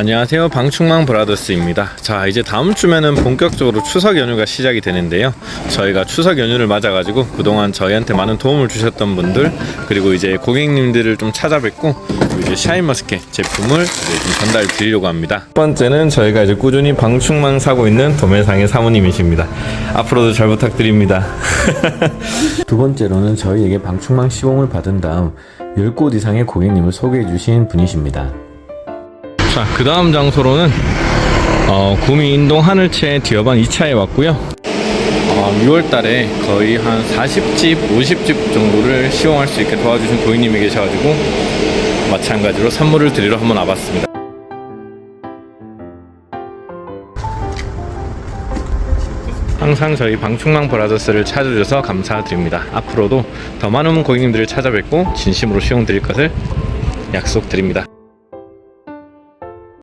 안녕하세요. 방충망 브라더스입니다. 자 이제 다음 주면은 본격적으로 추석 연휴가 시작이 되는데요. 저희가 추석 연휴를 맞아 가지고 그동안 저희한테 많은 도움을 주셨던 분들 그리고 이제 고객님들을 좀 찾아뵙고 이제 샤인머스켓 제품을 이제 좀 전달 드리려고 합니다. 첫 번째는 저희가 이제 꾸준히 방충망 사고 있는 도매상의 사모님이십니다. 앞으로도 잘 부탁드립니다. 두 번째로는 저희에게 방충망 시공을 받은 다음 10곳 이상의 고객님을 소개해 주신 분이십니다 자, 그 다음 장소로는 어, 구미 인동 하늘채 디어반 2차에 왔고요. 어, 6월 달에 거의 한 40집, 50집 정도를 시공할 수 있게 도와주신 고객님이 계셔가지고 마찬가지로 선물을 드리러 한번 와봤습니다. 항상 저희 방충망 브라더스를 찾아주셔서 감사드립니다. 앞으로도 더 많은 고객님들을 찾아뵙고 진심으로 시공 드릴 것을 약속드립니다.